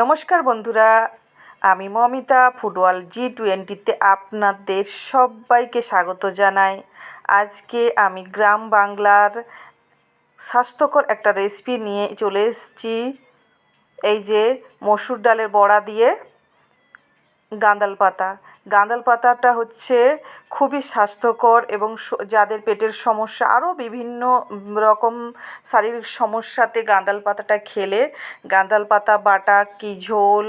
নমস্কার বন্ধুরা, আমি মমিতা, ফুটবল জি টোয়েন্টিতে আপনাদের সবাইকে স্বাগত জানাই। আজকে আমি গ্রাম বাংলার স্বাস্থ্যকর একটা রেসিপি নিয়ে চলে এসেছি। এই যে মসুর ডালের বড়া দিয়ে গাঁদাল পাতা। গাঁদাল পাতাটা হচ্ছে খুবই স্বাস্থ্যকর এবং যাদের পেটের সমস্যা, আরও বিভিন্ন রকম শারীরিক সমস্যাতে গাঁদাল পাতাটা খেলে, গাঁদাল পাতা, বাটা, কি ঝোল,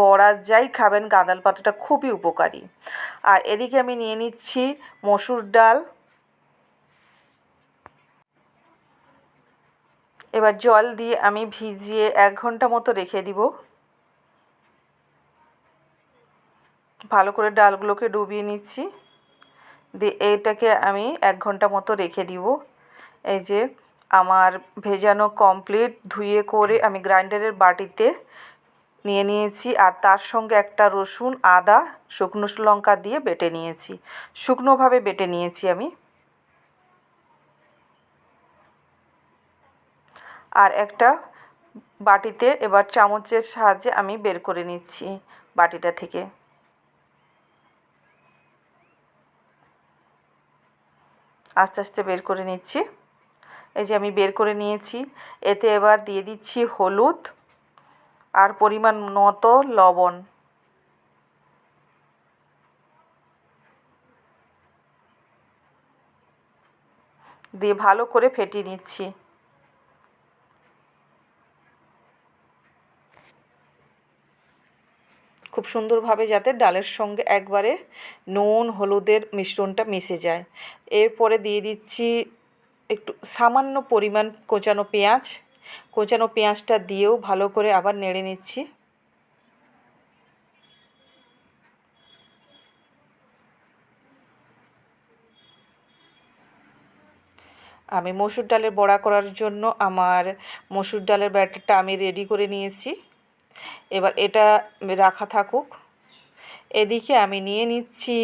বড়া যাই খাবেন, গাঁদাল পাতাটা খুবই উপকারী। আর এদিকে আমি নিয়ে নিচ্ছি মসুর ডাল। এবার জল দিয়ে আমি ভিজিয়ে এক ঘণ্টা মতো রেখে দিব। ভালো করে ডালগুলোকে ডুবিয়ে নিচ্ছি। দিয়ে এইটাকে আমি এক ঘণ্টা মতো রেখে দিব। এই যে আমার ভেজানো কমপ্লিট ধুয়ে করে আমি গ্রাইন্ডারের বাটিতে নিয়ে নিয়েছি। আর তার সঙ্গে একটা রসুন, আদা, শুকনো লঙ্কা দিয়ে বেটে নিয়েছি। শুকনোভাবে বেটে নিয়েছি আমি। আর একটা বাটিতে এবার চামচের সাহায্যে আমি বের করে নিচ্ছি বাটিটা থেকে। আস্তে আস্তে বের করে নিচ্ছি। এই যে আমি বের করে নিয়েছি। এতে এবার দিয়ে দিচ্ছি হলুদ আর পরিমাণ মতো লবণ। দিয়ে ভালো করে ফেটিয়ে নিচ্ছি। খুব সুন্দরভাবে যাতে ডালের সঙ্গে একবারে নুন, হলুদের মিশ্রণটা মিশে যায়। এরপরে দিয়ে দিচ্ছি একটু সামান্য পরিমাণ কোচানো পেঁয়াজ। কোচানো পেঁয়াজটা দিয়েও ভালো করে আবার নেড়ে নিচ্ছি। আমি মসুর ডালের বড়া করার জন্য আমার মসুর ডালের ব্যাটারটা আমি রেডি করে নিয়েছি। এবার এটা রাখা থাকুক। এদিকে আমি নিয়ে নিচ্ছি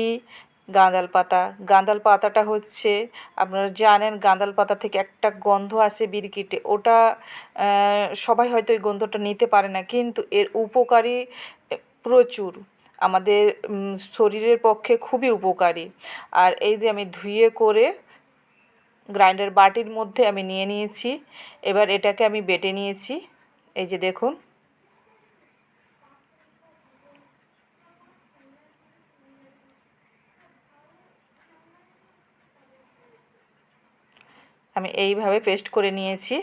গাঁদাল পাতা। গাঁদাল পাতাটা হচ্ছে, আপনারা জানেন গাঁদাল পাতা থেকে একটা গন্ধ আসে বিরকিটে ওটা সবাই হয়তো ওই গন্ধটা নিতে পারে না, কিন্তু এর উপকারী প্রচুর। আমাদের শরীরের পক্ষে খুবই উপকারী। আর এই যে আমি ধুয়ে করে গ্রাইন্ডার বাটির মধ্যে আমি নিয়ে নিয়েছি। এবার এটাকে আমি বেটে নিয়েছি। এই যে দেখুন আমি এইভাবে পেস্ট করে নিয়েছি।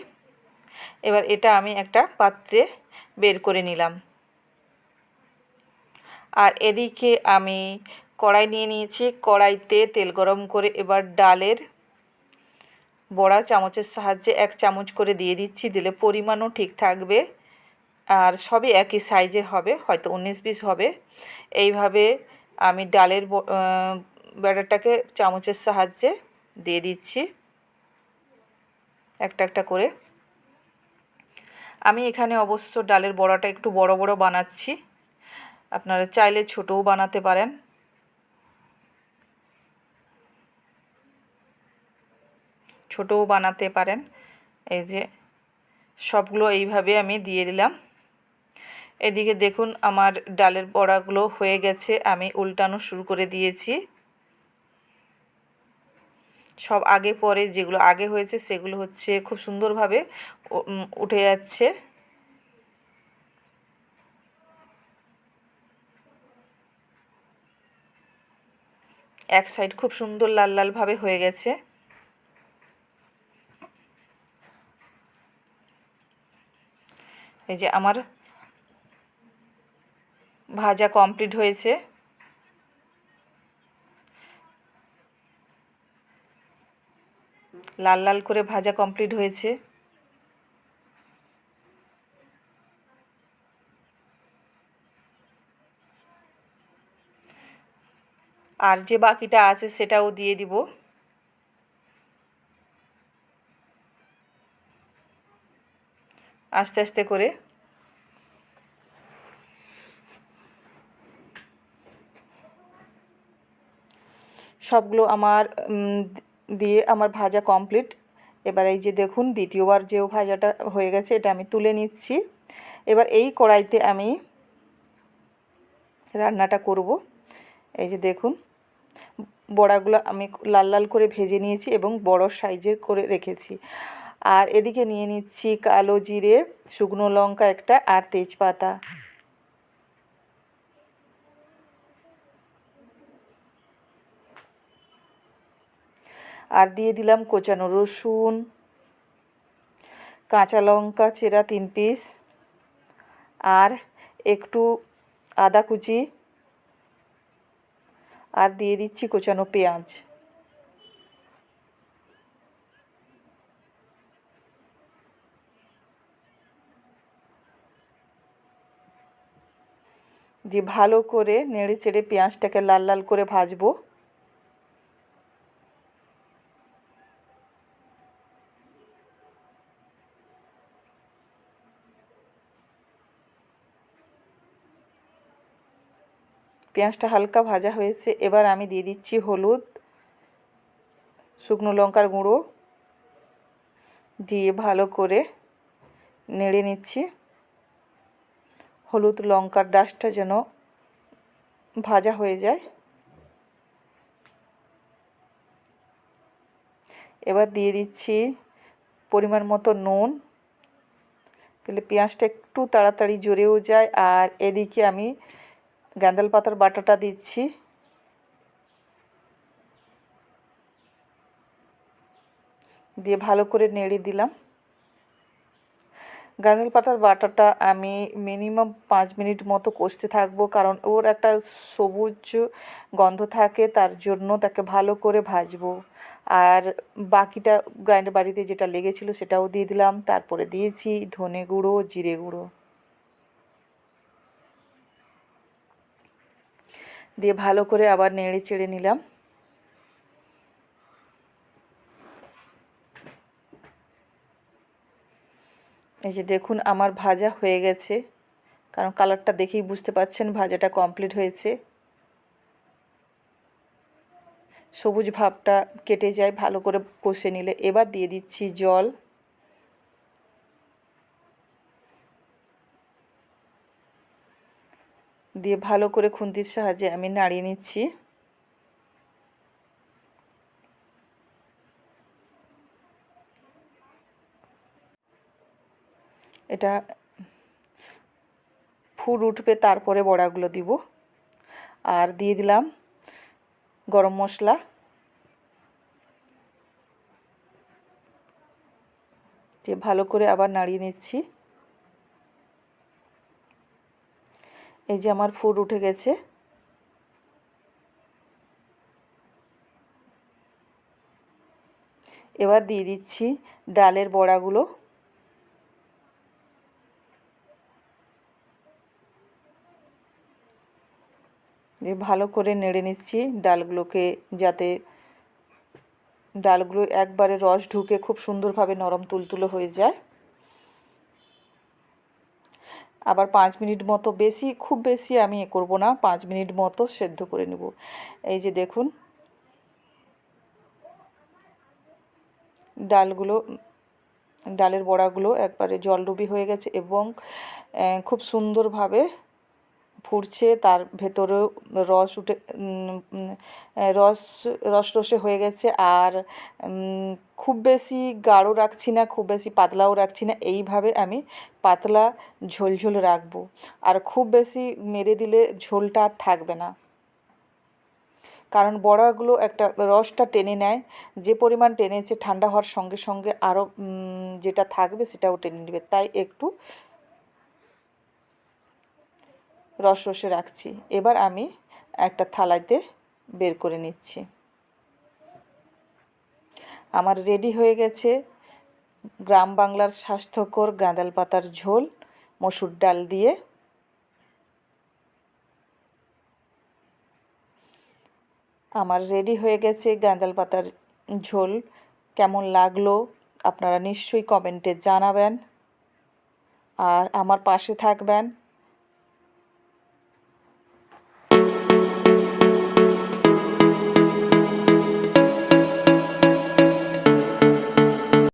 এবার এটা আমি একটা পাত্রে বের করে নিলাম। আর এদিকে আমি কড়াই নিয়ে নিয়েছি। কড়াইতে তেল গরম করে এবার ডালের বড়া চামচের সাহায্যে এক চামচ করে দিয়ে দিচ্ছি। দিলে পরিমাণও ঠিক থাকবে। আর সবই একই সাইজের হবে, হয়তো উনিশ বিশ হবে। এইভাবে আমি ডালের ব্যাটারটাকে চামচের সাহায্যে দিয়ে দিচ্ছি। একটা একটা করে। আমি এখানে অবশ্য ডালের বড়াটা একটু বড় বড় বানাচ্ছি। আপনারা চাইলে ছোটও বানাতে পারেন। ছোটও বানাতে পারেন। এই যে সবগুলো এইভাবে আমি দিয়ে দিলাম। এদিকে দেখুন আমার ডালের বড়াগুলো হয়ে গেছে। আমি উল্টানো শুরু করে দিয়েছি। সব আগে পরে যেগুলো আগে হয়েছে সেগুলো হচ্ছে খুব সুন্দরভাবে উঠে যাচ্ছে। এক সাইড খুব সুন্দর লাল লালভাবে হয়ে গেছে। এই যে আমার ভাজা কমপ্লিট হয়েছে। লাল লাল করে ভাজা কমপ্লিট হয়েছে। আর যে বাকিটা আছে সেটাও দিয়ে দিব। আস্তে আস্তে করে। সবগুলো আমার দিয়ে আমার ভাজা কমপ্লিট এবার এই যে দেখুন, দ্বিতীয়বার যেও ভাজাটা হয়ে গেছে, এটা আমি তুলে নিচ্ছি। এবার এই কড়াইতে আমি রান্নাটা করব। এই যে দেখুন, বড়াগুলো আমি লাল লাল করে ভেজে নিয়েছি এবং বড় সাইজের করে রেখেছি। আর এদিকে নিয়ে নিচ্ছি কালো জিরে, শুকনো লঙ্কা একটা আর তেজপাতা। আর দিয়ে দিলাম কোচানো রসুন, কাঁচা লঙ্কা চেরা তিন পিস, আর একটু আদা কুচি, আর দিয়ে দিচ্ছি কোচানো পেঁয়াজ। যে ভালো করে নেড়ে চেড়ে পেঁয়াজটাকে লাল লাল করে ভাজবো। পেঁয়াজটা হালকা ভাজা হয়েছে, এবার আমি দিয়ে দিচ্ছি হলুদ, শুকনো লঙ্কার গুঁড়ো, দিয়ে ভালো করে নেড়ে নিচ্ছি। হলুদ লঙ্কার ডাসটা যেন ভাজা হয়ে যায়। এবার দিয়ে দিচ্ছি পরিমাণ মতো নুন, তাহলে পেঁয়াজটা একটু তাড়াতাড়ি জোরেও যায়, আর এদিকে আমি গ্যান্দাল পাতার বাটাটা দিচ্ছি। দিয়ে ভালো করে নেড়ে দিলাম। গাঁদাল পাতার বাটাটা আমি মিনিমাম পাঁচ মিনিট মতো কষতে থাকব, কারণ ওর একটা সবুজ গন্ধ থাকে, তার জন্য তাকে ভালো করে ভাজবো। আর বাকিটা গ্রাইন্ডার বাড়িতে যেটা লেগেছিল সেটাও দিয়ে দিলাম। তারপরে দিয়েছি ধনে গুঁড়ো, জিরে গুঁড়ো। দিয়ে ভালো করে আবার নেড়ে চেড়ে নিলাম। এই যে দেখুন, আমার ভাজা হয়ে গেছে। কারণ কালারটা দেখেই বুঝতে পাচ্ছেন ভাজাটা কমপ্লিট হয়েছে। সবুজ ভাবটা কেটে যায়, ভালো করে কষে নিলে। এবার দিয়ে দিচ্ছি জল। দিয়ে ভালো করে খুন্তির সাহায্যে আমি নাড়িয়ে নিচ্ছি। এটা ফুল উঠবে, তারপরে বড়াগুলো দিব। আর দিয়ে দিলাম গরম মশলা। দিয়ে ভালো করে আবার নাড়িয়ে নিচ্ছি। এই যে আমার ফুড উঠে গেছে। এবার দিয়ে দিচ্ছি ডালের বড়াগুলো। যে ভালো করে নেড়ে নিচ্ছি ডালগুলোকে যাতে ডালগুলো একবারে রস ঢুকে খুব সুন্দরভাবে নরম তুলতুলো হয়ে যায়। আবার পাঁচ মিনিট মতো বেশি, খুব বেশি আমি এ করব না, পাঁচ মিনিট মতো সেদ্ধ করে নেব। এই যে দেখুন, ডালগুলো, ডালের বড়াগুলো একবারে জলডুবি হয়ে গেছে এবং খুব সুন্দরভাবে ফুটছে, তার ভেতরেও রস উঠে রস রস রসে হয়ে গেছে। আর খুব বেশি গাঢ় রাখছি না, খুব বেশি পাতলাও রাখছি না। এইভাবে আমি পাতলা ঝোলঝোল রাখব। আর খুব বেশি মেরে দিলে ঝোলটা আর থাকবে না। কারণ বড়াগুলো একটা রসটা টেনে নেয়। যে পরিমাণ টেনেছে, ঠান্ডা হওয়ার সঙ্গে সঙ্গে আরও যেটা থাকবে সেটাও টেনে নেবে। তাই একটু রস রসে রাখছি। এবার আমি একটা থালাতে বের করে নিচ্ছি। আমার রেডি হয়ে গেছে গ্রাম বাংলার স্বাস্থ্যকর গাঁদাল পাতার ঝোল, মসুর ডাল দিয়ে। আমার রেডি হয়ে গেছে গাঁদাল পাতার ঝোল। কেমন লাগল আপনারা নিশ্চয়ই কমেন্টে জানাবেন। আর আমার পাশে থাকবেন